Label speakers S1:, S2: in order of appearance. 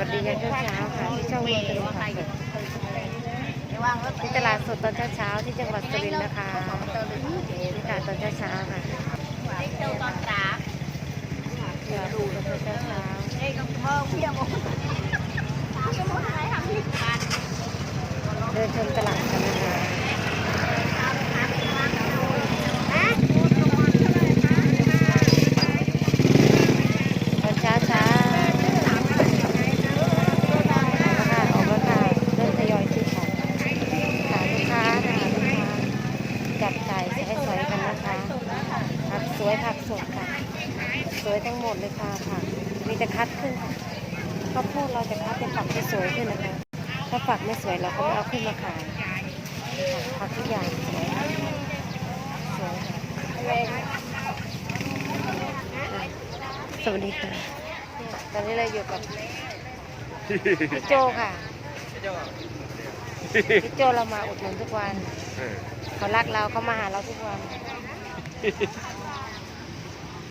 S1: วัสดียามเช้าๆค่ะที่ช่องวันตลาดสดที่ตลาดสดตอนเช้าๆที่จังหวัดสุรินทร์นะคะนี่ค่ะตอนเช้าๆค่ะตอนเช้าๆเดินชมตลาดกันนะคะตอนเช้าๆ ออกมาค่ะออกมาค่ะเริ่มทยอยซื้อของค่ะลูกค้าค่ะลูกค้าจับจ่ายใช้สอยกันนะคะผัก สวยผักสดค่ะ สวยทั้งหมดเลยค่ะผักมีแต่คัดขึ้นข้าวโพดเราจะคัดเป็นฝักที่สวยขึ้นนะคะ ถ้าฝักไม่สวยเราก็ไม่เอาขึ้นมาขายค่ะผักทุกอย่างสวยค่ะสวยค่ะสวัสดีค่ะ ตอนนี้เราอยู่กับพี่โจค่ะพี่โจเรามาอุดหนุนทุกวัน เขารักเราเขามาหาเราทุกวัน